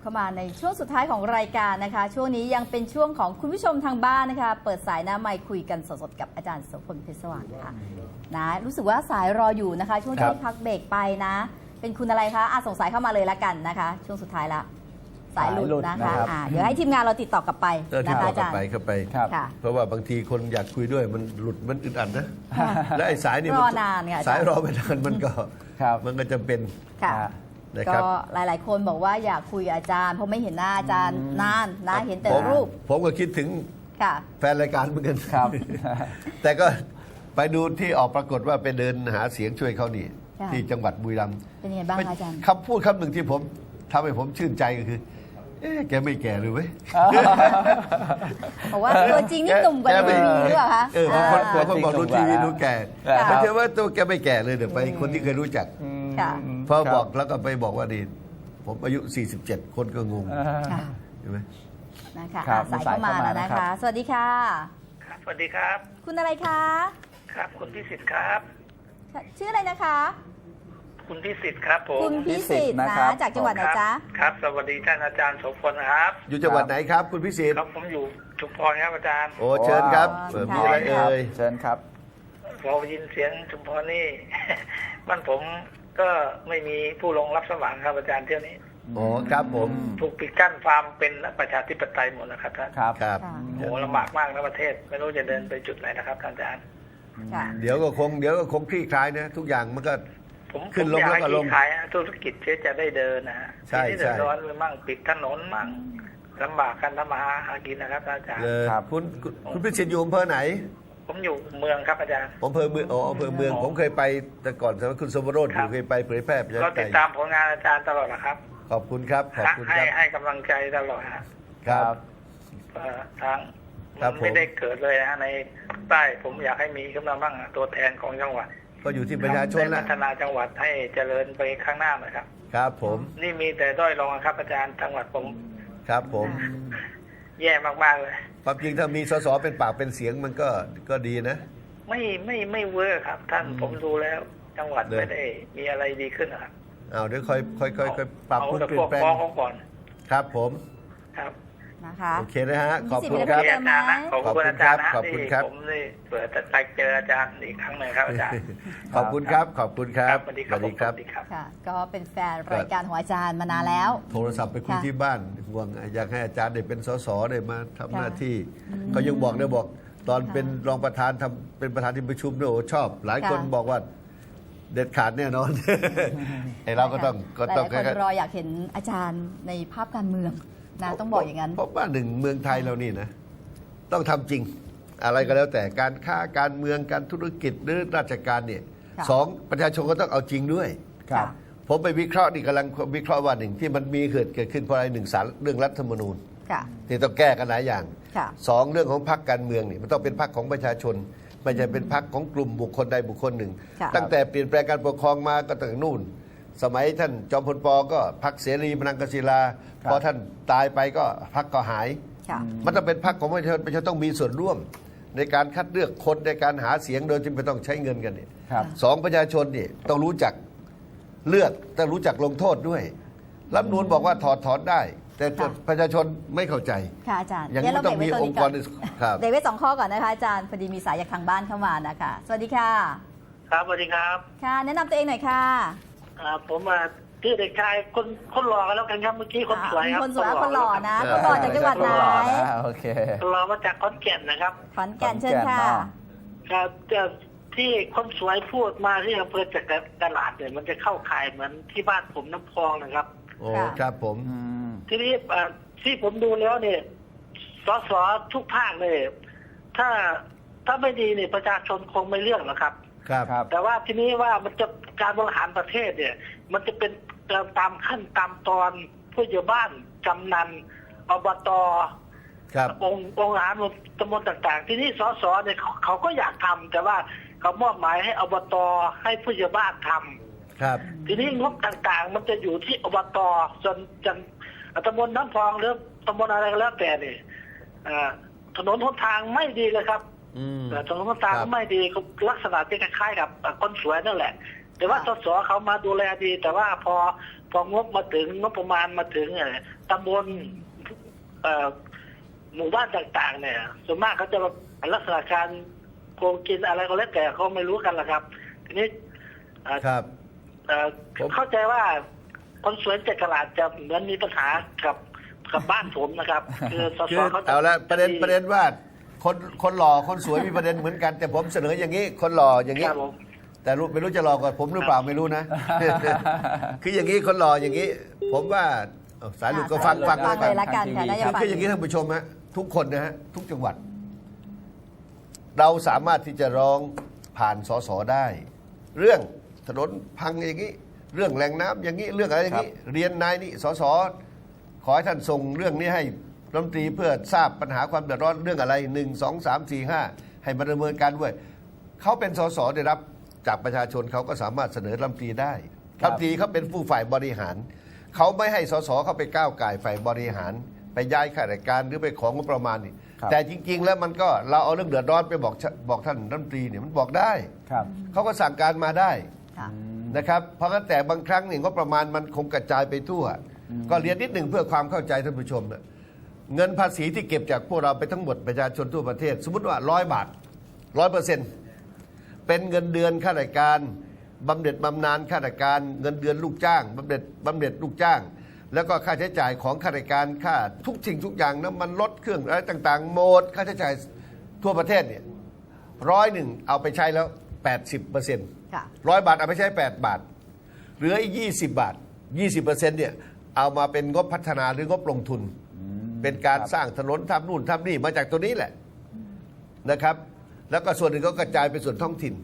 เข้ามาในช่วงสุดท้ายของรายการนะคะ ช่วงนี้ยังเป็นช่วงของคุณผู้ชมทางบ้านนะคะ เปิดสายหน้าไมค์คุยกันสดๆกับอาจารย์โสพลเพชรสว่างค่ะนะรู้สึกว่าสายรออยู่นะคะ ช่วงครับที่พักเบรกไปนะ เป็นคุณอะไรคะอาส่งสายเข้ามาเลยละกันนะคะ ช่วงสุดท้ายละสายหลุดสายหลุดนะนะคะครับอ่าเดี๋ยวให้ทีมงานเราติดต่อกลับไปเออที่นะคะต่ออากัจารย์ไปเข้าไปครับค่ะเพราะว่าบางทีคนอยากคุยด้วยมันหลุดมันอึดอัดนะ และไอ้สายนี่มัรอนานค่ะอาจารย์สายรอไปนานมันก็ครับมันก็จะเป็นค่ะอ่า นะคก็รับหลาย ๆ คนบอกว่าอยากคุยกับอาจารย์เพราะไม่เห็นหน้าอาจารย์นานนะเห็นแต่ผมรูปผมก็คิดถึงค่ะ แฟนรายการเหมือนกันครับ แต่ก็ไปดูที่ออกปรากฏว่าไปเดินหาเสียงช่วยเขานี่ ค่ะ ที่จังหวัดบุรีรัมย์เป็นยังไงบ้างคะอาจารย์ คำพูดคำหนึ่งที่ผมทำให้ผมชื่นใจก็คือ เอ๊ะแกไม่แก่เลยเว้ย บอกว่าตัวจริงนี่หนุ่มกว่าในทีวีหรือเปล่าคะ เออบางคนอ่าบางคนบอกดูทีวีดูแก่ ค่ะ ไม่ใช่ว่าตัวแกไม่แก่เลยเดี๋ยวไปคนที่เคยรู้จักค่ะ พอบอกแล้วก็ไปบอกว่าดีผมอายุ 47 คนก็งงอ่าค่ะใช่ไหมนะคะครับอะสายเข้ามามีสายเข้ามาแล้วนะครัคะ บ สวัสดีค่ะ ครับสวัสดีครับ คุณอะไรคะ ครับ คุณพิสิทธิ์ครับ ชื่ออะไรนะคะ คุณพิสิทธิ์ครับผมคุณพิสิทธิ์พิสิทธิ์นะนะครับจากจังหวัดไหนครับจ๊ะ ครับ สวัสดีท่านอาจารย์โสพลนะครับอยู่จังหวัดไหนครับ คุณพิสิทธิ์ครับผมอยู่ชุมพรครับอาจารย์โอ้เชิญครับว้าวเออมีอะไรครับเอ่ย เชิญครับ พอยินเสียงชุมพรนี่ บ้านผม ก็ไม่มีผู้ลงรับสมัครครับอาจารย์เที่ยวนี้โอ้ครับผมถูกปิดกั้นฟาร์มเป็นประชาธิปไตยหมดนะครับท่านครับครับค่ะโอ้ลำบากมากนะประเทศ ไม่รู้จะเดินไปจุดไหนนะครับท่านอาจารย์ค่ะเดี๋ยวก็คงเดี๋ยวก็คงคลี่คลายนะทุกอย่างมันก็ผมขึ้นผมลงอยากแล้วให้ก็ลงที่ขายธุรกิจเชื่อจะได้เดินนะฮะใช่ที่นี่เดือดใช่ร้อนไปมั่งปิดถนนมั่งลำบากกันทำมาหากินนะครับท่านอาจารย์เออครับคุณคุณคุณพิสิทธิ์อยู่อำเภอไหน ผมอยู่เมืองครับอาจารย์อำเภอเมืองอ๋ออำเภอเมือง ผมเคยไปแต่ก่อนสมัยคุณสมรสอครัยู่บเคยไปเผยแพร่ประชาก็ธิปไตติดยตามผลงานอาจารย์ตลอดนะครับ ขอบคุณครับขอบคุณให้ครับให้กำลังใจตลอดฮะครับ เอ่อทางครับมันไม่ผม ได้เกิดเลยนะฮะในใต้ผมอยากให้มีขึ้นมาบ้างอะตัวแทนของจังหวัดก็อยู่ที่ประชาชนได้ละพัฒนาจังหวัดให้เจริญไปข้างหน้าหน่อยครับ ครับผมนี่มีแต่ด้อยลงอะครับอาจารย์จังหวัดผม ครับผม แย่มากๆเลยความจริงถ้ามีสสเป็นปากเป็นเสียงมันก็ก็ดีนะ ไม่ไม่ไม่เวิร์คครับ ท่านผมดูแล้ว จังหวัดเลยไม่ได้มีอะไรดีขึ้นนะครับเอาเดี๋ยวค่อยค่อยค่อยค่อยปรับเอาปรุงแต่เปลี่พยวกนแปลงฟ้องเขาก่อน ครับผมครับ นะคะโอเคนะฮะขอบคุณมีคสิรัทบธิ์อาจารย์นะขอบคุณอาจารย์นะขอบคุณที่ครับผมได้เปิดไปเจออาจารย์อีกครั้งหนึ่งครับอาจารย์ขอบคุณครับขอบคุณครับสวัสดีครับสวัสดีครับสวัสดีครับค่ะก็เป็นแฟนรายการของอาจารย์มานานแล้ว โทรศัพท์ไปคุยค่ะที่บ้านห่วงอยากให้อาจารย์ได้เป็นสสได้มาทำค่ะหน้าที่เขายังบอกได้บอกตอนเป็นรองประธานทำเป็นประธานที่ประชุมเนี่ยโอ้ชอบ หลายคนค่ะบอกว่าเด็ดขาดแน่นอนไอเราก็ต้องก็หลายต้องๆคนรออยากเห็นอาจารย์ในภาพการเมือง นะต้องบอกอย่างนั้นเพราะว่าหนึ่งเมืองไทยเรานี่นะ ต้องทำจริง อะไรก็แล้วแต่การค้าการเมืองการธุรกิจหรือราชการเนี่ยค่ะสองประชาชนก็ต้องเอาจริงด้วยครับผมไปวิเคราะห์นี่กำลังวิเคราะห์ว่าหนึ่งที่มันมีเกิดเกิดขึ้นเพราะอะไรหนึ่งสารเรื่องรัฐธรรมนูญค่ะที่ต้องแก้กันหลายอย่างค่ะสองเรื่องของพรรคการเมืองนี่มันต้องเป็นพรรคของประชาชนไม่ใช่เป็นพรรคของกลุ่มบุคคลใดบุคคลหนึ่งค่ะตั้งแต่เปลี่ยนแปลงการปกครองมาก็ตั้งแต่นู่น สมัยท่านจอมพลปอก็พรรคเสรีพลังกศิลาครับพอท่านตายไปก็พรรคก็หาย ค่ะ มันต้องเป็นพรรคของประชาชนประชาชนต้องมีส่วนร่วม ในการคัดเลือกคนในการหาเสียงโดยที่ไม่ต้องใช้เงินกันเนี่ยครับสองประชาชนนี่ต้องรู้จักเลือกต้องรู้จักลงโทษด้วยรัฐธรรมนูนบอกว่าถอดถอนได้ แต่ค่ะ ประชาชนไม่เข้าใจ ค่ะอาจารย์อย่างนี้เดี๋วเรต้องมีเบรกไว้องค์กรตนี้ครับ เบรกไว้สองข้อก่อนนะคะอาจารย์พอดีมีสายจากทางบ้านเข้ามานะคะ สวัสดีค่ะ ครับสวัสดีครับ ค่ะ แนะนำตัวเองหน่อยค่ะ อ่าผมมาชื่อเด็กชายคนคนหล่อกันแล้วกันครับเมื่อกี้คนสวยครับคนสวยคนหล่อนะเอคอนหล่อจากจังหวัดไหนอ่าโอเคคนหล่อมาจากขอนแก่นนะครับขอนแก่นเชิญค่ะครับแต่ที่คนสวยพูดมาที่อำเภอจากตลาดเนี่ยมันจะเข้าข่ายเหมือนที่บ้านผมน้ำพองนะครับโอ้ค่ะครับผมอืมทีนี้เอ่อที่ผมดูแล้วเนี่ยสสทุกภาคเลย ถ้าถ้าไม่ดีเนี่ยประชาชนคงไม่เลือกหรอกครับ ครับครับ แต่ว่าทีนี้ว่ามันจะการบริหารประเทศเนี่ย มันจะเป็นตามขั้นตามตอนผู้ใหญ่บ้านกำนันอบตครับองค์องค์การตำบลต่าง ๆ ที่นี่สสเนี่ยเขาเขาก็อยากทำแต่ว่าเขามอบหมายให้อบตให้ผู้ใหญ่บ้านทำครับ ทีนี้งบต่างๆ มันจะอยู่ที่อบตจนจนตำบลน้ำพองหรือตำบลอะไรก็แล้วแต่เนี่ยเอ่อถนนหนทางไม่ดีเลยครับ อืมเอ่อถนนหนทางครับไม่ดีก็ลักษณะที่คล้ายๆกับเอ่อคนสวยนั่นแหละ แต่ว่าสสเขามาดูแลดี แต่ว่าพอพองบมาถึงงบประมาณมาถึงเนี่ยตำบลเอ่อหมู่บ้านต่างๆ เนี่ยส่วนมากเขาจะลักษณะการโกงกินอะไรก็แล้วแต่เขาไม่รู้กันละครับ ทีนี้เอ่อครับเอ่อผมเข้าใจว่าคนสวนเจ็ดกลาดจะเหมือนมีปัญหากับกับบ้านผมนะครับ คือสคืสอเขาจเอาละประเด็นดีประเด็นว่า คนคนหล่อคนสวยมีประเด็นเหมือนกัน แต่ผมเสนออย่างนี้คนหล่ออย่างนี้ ครับผม แต่รู้ไม่รู้จะหล่อกว่าผมหรือเปล่าไม่รู้นะ คืออย่างนี้คนหล่ออย่างนี้ ผมว่าเอาสายหลุดก็ฟังอะฟังฟัแล้วงกันเลยละกันค่ะน่าจะคือฟัง คืออย่างนี้ท่านผู้ชมฮะทุกคนนะฮะทุกจังหวัด เราสามารถที่จะร้องผ่านสสได้ เรื่องถนนพังอย่างนี้ เรื่องแหล่งน้ำอย่างนี้เรื่องอะไรอย่างนี้ เรียนนายนี่สสขอให้ท่านส่งเรื่องนี้ให้ รัฐมนตรีเพื่อทราบปัญหาความเดือดร้อนเรื่องอะไรหนึ่งสองสามสี่ห้าให้มาดำเนินการด้วยเขาเป็นสสได้รับจากประชาชนเขาก็สามารถเสนอรัฐมนตรีได้ครัรับฐมนตรีเขาเป็นผู้ฝ่ายบริหาร เขาไม่ให้สสเข้าไปก้าวไก่ายฝ่ายบริหาร ไปย้ายข้าราชการหรือไปของงบประมาณนี่ครับแต่จริง ๆ แล้วมันก็เราเอาเรื่องเดือดร้อนไปบอกชบอกท่านรัฐมนตรีเนี่ยมันบอกได้ครับเขาก็สั่งการมาได้ค่ะนะครับเพราะงั้นแต่บางครั้งเนี่ยงบประมาณมันคงกระจายไปทั่ว ก็เรียนนิดหนึ่งเพื่อความเข้าใจท่านผู้ชมนะ เงินภาษีที่เก็บจากพวกเราไปทั้งหมดประชาชนทั่วประเทศ สมมติว่าร้อยบาทร้อยเปอร์เซ็นต์เป็นเงินเดือนข้าราชการบำเหน็จบำนาญข้าราชการ เงินเดือนลูกจ้างบำเหน็จบำเหน็จลูกจ้าง แล้วก็ค่าใช้จ่ายของข้าราชการค่าทุกสิ่งทุกอย่างน้ำมันลดเครื่องอะไรต่างๆหมดค่าใช้จ่ายทั่วประเทศเนี่ยร้อยหนึ่งเอาไปใช้แล้ว 80เปอร์เซ็นต์ค่ะร้อยบาทเอาไปใช้ 8 บาท เหลืออีก 20 บาท 20เปอร์เซ็นต์เนี่ยเอามาเป็นงบพัฒนาหรืองบลงทุน เป็นการครับสร้างถนนทำนู่นทำนี่มาจากตัวนี้แหละนะครับ แล้วก็ส่วนหนึ่งก็กระจายไปส่วนท้องถิ่น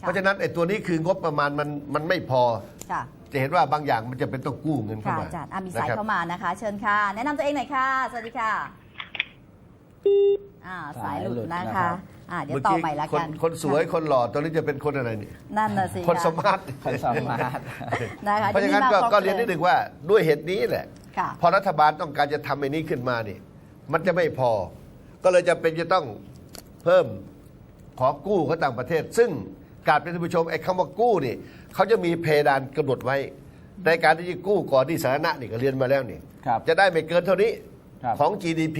เพราะฉะนั้นไอ้ตัวนี้คืองบประมาณมันมันไม่พอ ค่ะจะเห็นว่าบางอย่างมันจะเป็นต้องกู้เงินเข้าค่ะมาอาจารย์อะมีสายนะครับ เข้ามานะคะ เชิญค่ะ แนะนำตัวเองหน่อยค่ะ สวัสดีค่ะอ่าสายหลุดสายหลุดนะนะครัคะบ อ่าเดี๋ยวต่อใหม่ละคนกันคนสวยคนหล่อตัวนี้จะเป็นคนอะไรเนี่ยนั่นน่ะสิคนะสมาร์ทคนสามารถ นะคะเพราะฉะนั้นก็ก็เรียนนิดหนึ่งว่าด้วยเหตุนี้แหละ ค่ะพอรัฐบาลต้องการจะทำไอ้นี้ขึ้นมานี่มันจะไม่พอ ก็เลยจะเป็นจะต้องเพิ่มขอกู้เขาต่างประเทศ ซึ่งการเป็นท่านผู้ชมไอ้คำว่ากู้นี่เขาจะมีเพดานกำหนดไว้ ในการที่จะกู้ก่อนที่สาธารณะนี่ก็เรียนมาแล้วนี่ครับจะได้ไม่เกินเท่านี้ครับของ GDP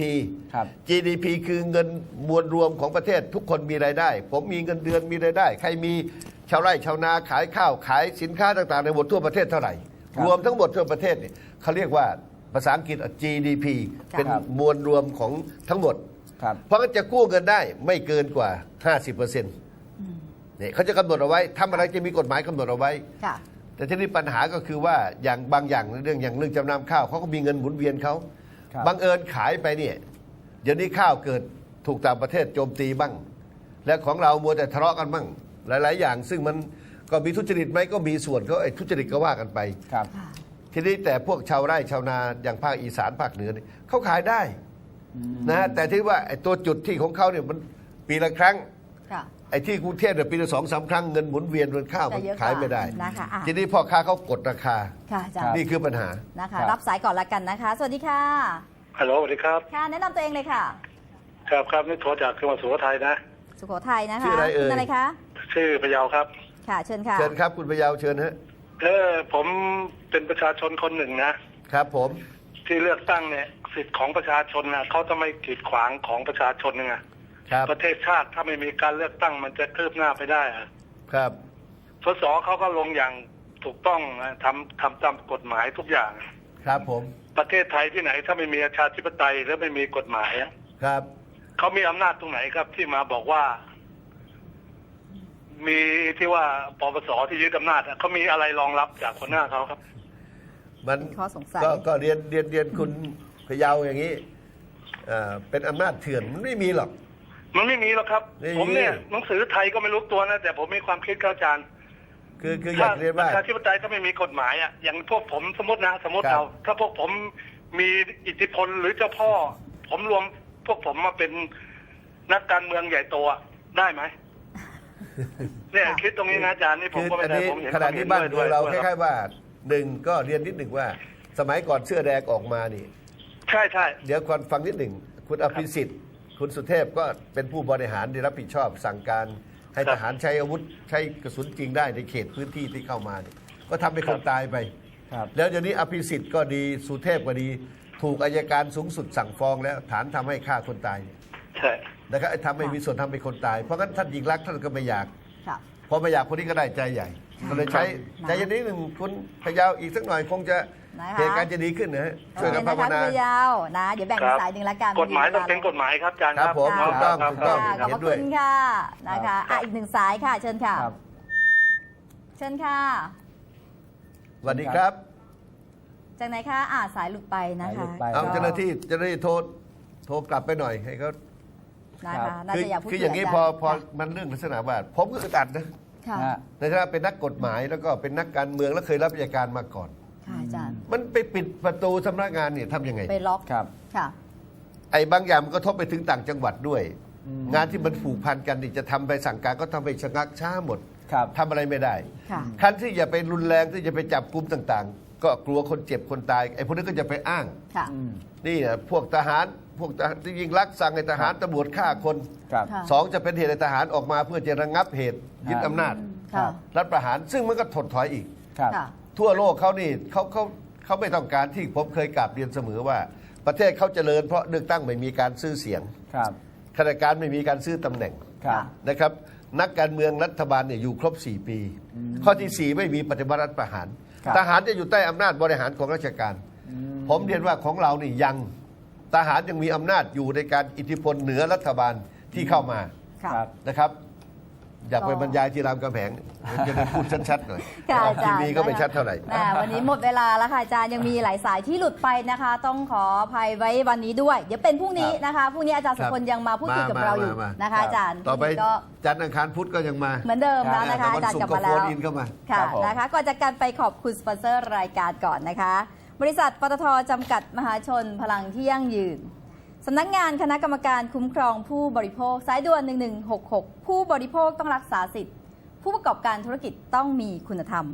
ครับ GDP คือเงินมวลรวมของประเทศทุกคนมีรายได้ ผมมีเงินเดือนมีรายได้ ใครมีชาวไร่ชาวนาขายข้าวขายสินค้าต่างๆ ในหมดทั่วประเทศเท่าไหร่ครับรวมทั้งหมดทั่วประเทศเนี่ยเขาเรียกว่า ภาษาอังกฤษ GDP ครับเป็นมวลรวมของทั้งหมด ครับ เพราะงั้นจะกู้เงินได้ไม่เกินกว่า 50%เนี่ยเขาจะกำหนดเอาไว้ทำอะไรจะมีกฎหมายกำหนดเอาไว้ ค่ะ แต่ที่นี้ปัญหาก็คือว่าอย่างบางอย่างเรื่องอย่างเรื่องจำนำข้าวเขาก็มีเงินหมุนเวียนเขาครับ บังเอิญขายไปเนี่ยเดี๋ยวนี้ข้าวเกิดถูกต่างประเทศโจมตีบ้าง และของเรามัวแต่ทะเลาะกันบ้างหลาย ๆ อย่าง ซึ่งมันก็มีทุจริตไหมก็มีส่วนเขาไอ้ทุจริตก็ว่ากันไป ครับ ทีนี้แต่พวกชาวไร่ชาวนาอย่างภาคอีสานภาคเหนือเนี่ยเขาขายได้นะฮะแต่ที่ว่าไอ้ตัวจุดที่ของเขาเนี่ยมันปีละครั้งค่ะ ไอ้ที่กรุงเทพเนี่ยปีละสองสามครั้งเงินหมุนเวียนเงินข้าวมันจะเยอะกว่าขายไม่ได้ นะคะอะ ทีนี้พ่อค้าเขากดราคา ค่ะอาจารครับย์นี่คือปัญหา นะคะครับรับสายก่อนละกันนะคะ สวัสดีค่ะ ฮัลโหลสวัสดีครับ ค่ะ แนะนำตัวเองเลยค่ะ ครับครับนี่โทรจากจังหวัดสุโขทัยนะ สุโขทัยนะคะชื่ออะไรเอ่ย คุณอะไรคะ ชื่อพะเยาครับ ค่ะ เชิญค่ะ เชิญครับคุณพยาวเชิญฮะ เออผมเป็นประชาชนคนหนึ่งนะครับผมที่เลือกตั้งเนี่ยสิทธิ์ของประชาชนนะเขาจะไม่กีดขวางของประชาชนไงครับประเทศชาติถ้าไม่มีการเลือกตั้งมันจะคืบหน้าไปได้อะครับสสเขาก็ลงอย่างถูกต้องนะทำทำตามกฎหมายทุกอย่าง ครับผม ประเทศไทยที่ไหนถ้าไม่มีประชาธิปไตยหรือไม่มีกฎหมายอะครับเขามีอำนาจตรงไหนครับที่มาบอกว่า มีที่ว่าปปสที่ยึดอำนาจอะเขามีอะไรรองรับจากคนหน้าเขาครับ มันข้อสงสัย ก็ก็เรียนเรียนเรียนคุณพยาวอย่างนี้เอ่อเป็นอำนาจเถื่อนมันไม่มีหรอก มันไม่มีหรอกครับ ไม่มี ผมเนี่ยหนังสือไทยก็ไม่รู้ตัวนะแต่ผมมีความคิดครับอาจารย์คือคืออยากเรียนปว่าระชาธิปไตยถ้าไม่มีกฎหมายอะอย่างพวกผมสมมตินะสมมติครับ เราถ้าพวกผมมีอิทธิพลหรือเจ้าพ่อ ผมรวมพวกผมมาเป็นนักการเมืองใหญ่โตอะได้ไหม เนี่ยคิดตรงนี้นะอาจารย์นี่ผมคือก็ไม่อันได้นี้ผมเห็นขณะที่บ้านควมห็เมืองเราด้วยคล้ายๆว่าหนึ่งก็เรียนนิดหนึ่งว่า สมัยก่อนเสื้อแดงออกมานี่ใช่ใช่เดี๋ยวก่อนฟังนิดหนึ่ง คุณอภิสิทธิ์ คุณสุเทพก็เป็นผู้บริหารที่รับผิดชอบสั่งการให้ทหารใช้อาวุธใช้กระสุนจริงได้ในเขตพื้นที่ที่เข้ามาเนี่ยก็ทำให้คนตายไป ครับ แล้วเดี๋ยวนี้อภิสิทธิ์ก็ดีสุเทพก็ดี ถูกอายการสูงสุดสั่งฟ้องแล้วฐานทำให้ฆ่าคนตายเนี่ย ใช่ นะครับไอ้ทำให้มีส่วนทำให้คนตาย เพราะงั้นท่านยิงรักษณ์ท่านก็ไม่อยาก ค่ะ พอไม่อยากคนนี้ก็ได้ใจใหญ่ ก็เลยใช้นะใจเย็นนิดหนึ่งคุณพยาวอีกสักหน่อยคงจะนะคะ เหตุการณ์จะดีขึ้นนะฮะช่วยกันโอภาเควนะคะนาคุณยาวนะ เดี๋ยวแบ่งคเป็นรับสายหนึ่งละกันกฎหมายต้องเป็นกฎหมายครับอาจารย์ครับผมค่ะถูกต้องครับถูกต้องค่ะขอบพระคุณค่ะนะคะอะอีกหนึ่งสายค่ะ เชิญค่ะ ครับ เชิญค่ะ สวัสดีครับจากไหนคะอ่าสายหลุดไปนะสายหลุคะดไป เอาก็เจ้าหน้าที่เจ้าหน้าที่โทรโทรกลับไปหน่อยให้เขา นะคะน่าคือจะอยากพูดคืออย่างนี้คุพอกัพอมันเรื่องลักษณะว่าผมก็อึดอัดนะค่ะ ฮะ ในฐานะเป็นนักกฎหมายแล้วก็เป็นนักการเมืองแล้วเคยรับราชการมาก่อน ค่ะอาจารย์มันไปปิดประตูสำนักงานเนี่ยทำยังไง ไปล็อกครับ ค่ะ ไอ้บางอย่างมันก็ทบไปถึงต่างจังหวัดด้วย อืม งานที่มันผูกพันกันนี่จะทำไปสั่งการก็ทำไปชะงักช้าหมดครับ ทำอะไรไม่ได้ค่ะ คันที่จะไปรุนแรงที่จะไปจับกลุ่มต่างๆ ก็กลัวคนเจ็บคนตายไอ้พวกนี้ก็จะไปอ้าง ค่ะอืมนี่นะพวกทหารพวกทหารที่ยิงลักสั่งให้ทหารตำรวจฆ่าคนครับ ค่ะ สองจะเป็นเหตุให้ทหารออกมาเพื่อจะระงับเหตุยึดครับอำนาจ ค่ะ รัฐประหารซึ่งมันก็ถดถอยอีก ครับ ค่ะ ทั่วโลกเขานี่เขาเขาเขาไม่ต้องการที่ผมเคยกราบเรียนเสมอว่า ประเทศเขาเจริญเพราะเลือกตั้งไม่มีการซื้อเสียงครับ ข้าราชการไม่มีการซื้อตำแหน่งครับ นะครับ นักการเมืองรัฐบาลเนี่ยอยู่ครบ 4 ปี ข้อที่ 4 ไม่มีปฏิบัติรัฐประหารครับ ทหารจะอยู่ใต้อำนาจบริหารของราชการ ผมเรียนว่าของเรานี่ยังทหารยังมีอำนาจอยู่ในการอิทธิพลเหนือรัฐบาลที่เข้ามาค่ะครับนะครับ อยากไปก็บรรยายที่รามคำแหงจะได้พูดชัดๆหน่อยค่ะอาจารย์ทีวีก็ไม่ชัดเท่าไหร่อ่าวันนี้หมดเวลาแล้วค่ะอาจารย์ยังมีหลายสายที่หลุดไปนะคะ ต้องขออภัยไว้วันนี้ด้วย เดี๋ยวเป็นพรุ่งนี้นะคะพรุ่งนี้อาจารย์สุพลยังมาพูดคุยกับเราอยู่มามานะคะ อาจารย์ต่อไปวันนี้ก็จันทร์อังคารพุธก็ยังมาเหมือนเดิมแล้วนะคะแต่วัอาจารย์ศุกกลัร์บก็มาโฟแล้วนอินเข้ามา ค่ะครับผม นะคะก่อนจากการไปขอบคุณสปอนเซอร์รายการก่อนนะคะ บริษัทปตทจำกัดมหาชนพลังที่ยั่งยืน สำนักงานคณะกรรมการคุ้มครองผู้บริโภคสายด่วน 1166 ผู้บริโภคต้องรักษาสิทธิ์ ผู้ประกอบการธุรกิจต้องมีคุณธรรม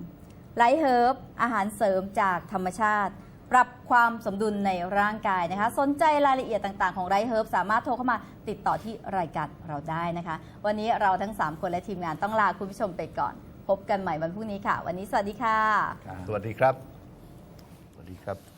ไลท์เฮิร์บอาหารเสริมจากธรรมชาติ ปรับความสมดุลในร่างกายนะคะ สนใจรายละเอียดต่างๆ ของไรเฮิร์บสามารถโทรเข้ามาติดต่อที่รายการเราได้นะคะ วันนี้เราทั้ง 3 คนและทีมงานต้องลาคุณผู้ชมไปก่อน พบกันใหม่วันพรุ่งนี้ค่ะ วันนี้สวัสดีค่ะ สวัสดีครับ สวัสดีครับ